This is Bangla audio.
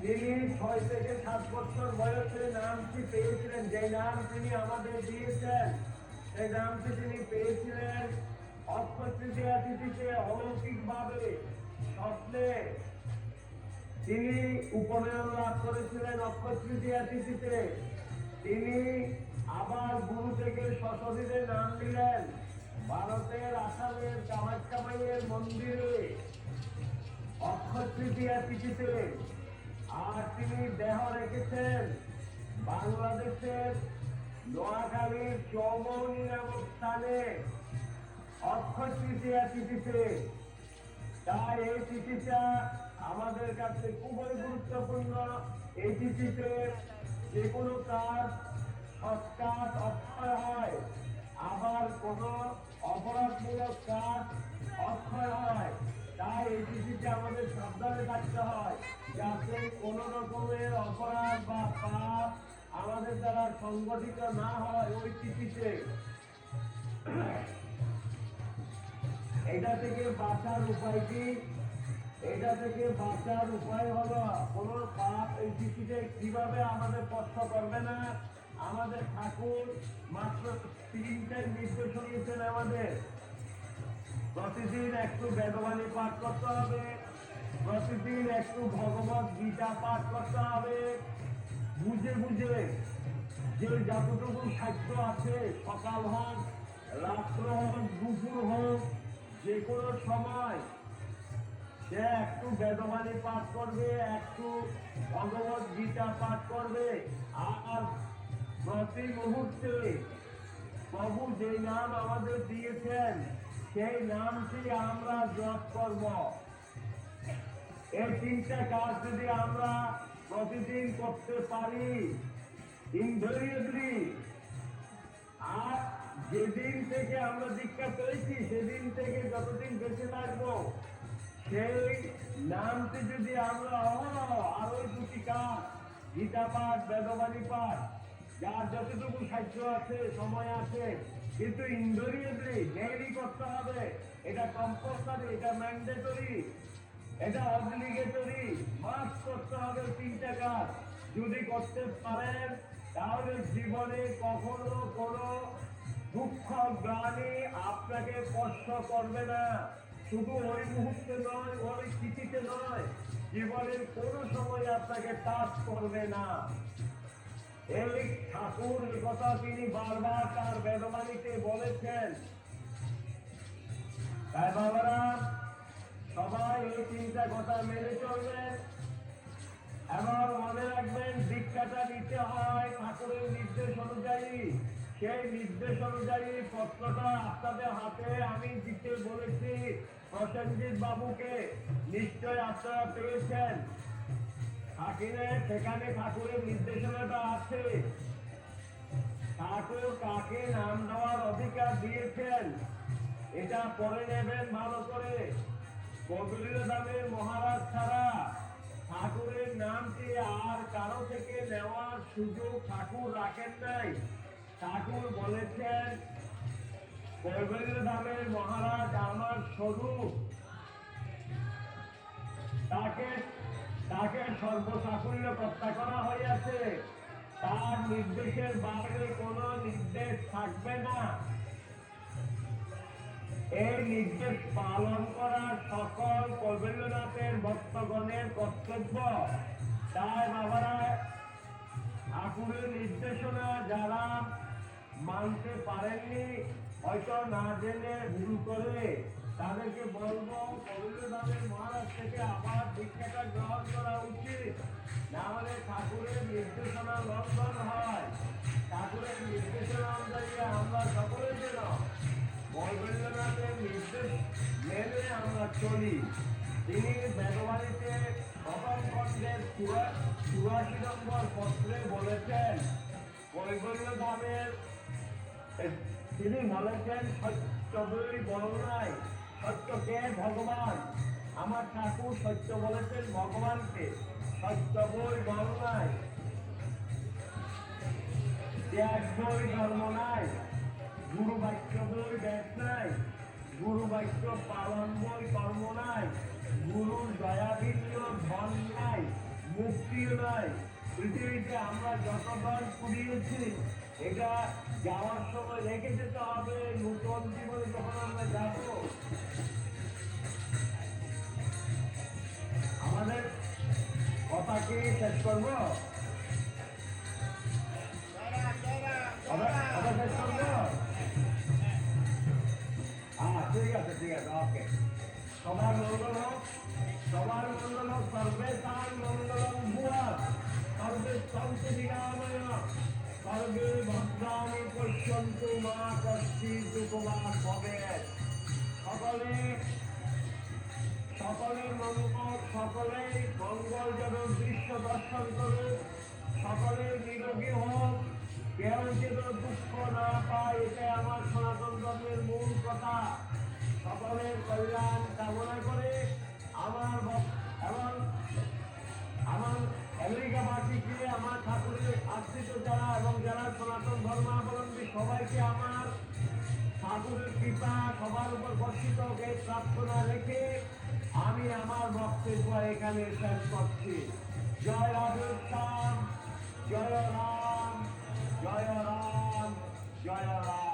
তিনি ছয় থেকে সাত বছর বয়সে নামটি পেয়েছিলেন যে নাম তিনি আমাদের দিয়েছেন সেই নামটি তিনি পেয়েছিলেন অক্ষয় তৃতীয়া তিথিতে অলৌকিক ভাবে স্বপ্নে তিনি উপনয়ন লাভ করেছিলেন অক্ষয় তৃতীয়া তিথিতে তিনি আবার গুরু থেকে সশরীরে নাম দিলেন। ভারতের আসামের কামাখ্যামাইয়ের মন্দিরে অক্ষয় তৃতীয়া তিথিতে আর তিনি দেহ রেখেছেন বাংলাদেশের নোয়াখালীর চৌমনি নামক স্থানে অক্ষয় তৃতীয়া তিথিতে। তাই এই তিথিটা আমাদের কাছে খুবই গুরুত্বপূর্ণ। এই তিথিতে যে কোনো কাজ সৎকাজ অক্ষয় হয়। আবার কোনো অপরাধমূলক কাজ অক্ষয় হয়, তাই এই তিথিতে আমাদের সাবধানে থাকতে হয়, যাতে কোনো রকমের অপরাধ বা পাপ আমাদের দ্বারা সংগঠিত না হয় ওই তিথিতে। এটা থেকে বাঁচার উপায় কি? এটা থেকে বাঁচার উপায় হলো কোন পাপ এই তিথিতে কীভাবে আমাদের কষ্ট করবে না? আমাদের ঠাকুর মাত্র তিনটাই নির্দেশ দিয়েছেন আমাদের। প্রতিদিন একটু বেদবাণী পাঠ করতে হবে। প্রতিদিন একটু ভগবত গীতা পাঠ করতে হবে। বুঝে বুঝে যে যতটুকু সাহিত্য আছে, সকাল হোক, রাত্র হোক, দুপুর হোক, যে কোনো সময় সে একটু বেদবাণী পাঠ করবে, একটু ভগবত গীতা পাঠ করবে, আর প্রতি মুহূর্তে প্রভু যে নাম আমাদের দিয়েছেন, সেই নামটি আমরা জপ করব। এই তিনটা কাজ যদি আমরা প্রতিদিন করতে পারি ইনভেরিয়েবলি আর যেদিন থেকে আমরা দীক্ষা পেয়েছি, সেদিন থেকে যতদিন বেঁচে থাকব, সেই নামটি যদি আমরা আরও দুটি কাজ, গীতা পাঠ, বেদবাণী পাঠ যার যতটুকু সাহায্য আছে, সময় আছে, কিন্তু ইন্দ্রিয়লি ডেইলি করতে হবে। এটা কম্পালসারি এটা ম্যান্ডেটরি এটা অবলিগেটরি মাস করতে হবে তিনটা কাজ। যদি করতে পারেন, তাহলে জীবনে কখনো কোনো দুঃখ, গ্লানি আপনাকে কষ্ট করবে না। শুধু ওই মুহূর্তে নয়, ওই তিথিতে নয়। জীবনের কোনো সময় আপনাকে টাচ করবে না। এই ঠাকুর কথা তিনি বারবার তার বেদবাণীতে বলেছেন, তাই বাবারা, সবাই এই তিনটা কথা মেনে চলবেন। এবং মনে রাখবেন, দীক্ষাটা নিতে হয় ঠাকুরের নির্দেশ অনুযায়ী। সেই নির্দেশ অনুযায়ী পত্রটা আপনাদের হাতে আমি দিতে বলেছি প্রসেনজিৎ বাবুকে। নিশ্চয় আপনারা পেয়েছেন। থাকিলে সেখানে ঠাকুরের নির্দেশনাটা আছে। ঠাকুর কাকে নাম দেওয়ার অধিকার দিয়েছেন, এটা পরে নেবেন ভালো করে। কবির দামের মহারাজ ছাড়া ঠাকুরের নামটি আর কারও থেকে নেওয়ার সুযোগ ঠাকুর রাখেন নাই। ঠাকুর বলেছেন কবির দামের মহারাজ আমার স্বরূপ তাকে সর্বসাকুল্য হত্যা করা হইয়াছে। তার নির্দেশের বাইরে কোনো নির্দেশ থাকবে না। এই নির্দেশ পালন করা সকল কবিন্দ্রনাথের ভক্তগণের কর্তব্য। তাই বাবারা, ঠাকুরের নির্দেশনা যারা মানতে পারেননি, হয়তো না জেনে ভুল করে তাদেরকে বলব কবিন্দ্রনাথের মহারাজ থেকে আবার দীক্ষাটা গ্রহণ করা উচিত। না হলে ঠাকুরের নির্দেশনা লঙ্ঘন হয়। ঠাকুরের নির্দেশনা অনুযায়ী আমরা সকলে যেন বৈবল্যনাথের নির্দেশ মেনে আমরা চলি। তিনি বেদবাড়িতে প্রথম খণ্ডের চুরাশি নম্বর পত্রে বলেছেন কৈবল্য ধামের তিনি বলেছেন বই বর্ণায় সত্য সত্যকে ভগবান? আমার ঠাকুর সত্য বলেছেন ভগবানকে। সত্য বই ধর্ম নাই। ত্যাগ বই ধর্ম নাই। গুরু বাক্য বই ব্যাস নাই। গুরু বাক্য পালন বই কর্ম নাই। গুরুর দয়াবিন্দ ধন নাই। মুক্তিও নাই। পৃথিবীতে আমরা যতবার কুড়িয়েছি, এটা যাওয়ার সময় রেখে যেতে হবে। নূতন জীবনে যখন আমরা যাব করব ঠিক আছে ঠিক আছে ওকে সবার মঙ্গল হোক সবার মঙ্গল হোক সর্বে তার মঙ্গলম ভুয়া সর্বে সন্তু নিরাময় সর্বে ভদ্রাণী পশ্যন্তু মা কশ্চিৎ উপবাস হবে সকলে সকলের মঙ্গল, সকলেই মঙ্গল যেন দৃশ্য দর্শন করুক সকলের নিরোগী হোক। কেউ যেন দুঃখ না পায়, এটাই আমার সনাতন ধর্মের মূল কথা। সকলের কল্যাণ কামনা করে আমার এবং আমার আমেরিকাবাসীকে আমার ঠাকুরের আশ্রিত যারা এবং যারা সনাতন ধর্মাবলম্বী, সবাইকে আমার ঠাকুরের কৃপা সবার উপর বর্ষিত প্রার্থনা রেখে শেষবার এখানে শেষ করছি। জয় অযোগ জয় রাম জয় রাম জয় রাম।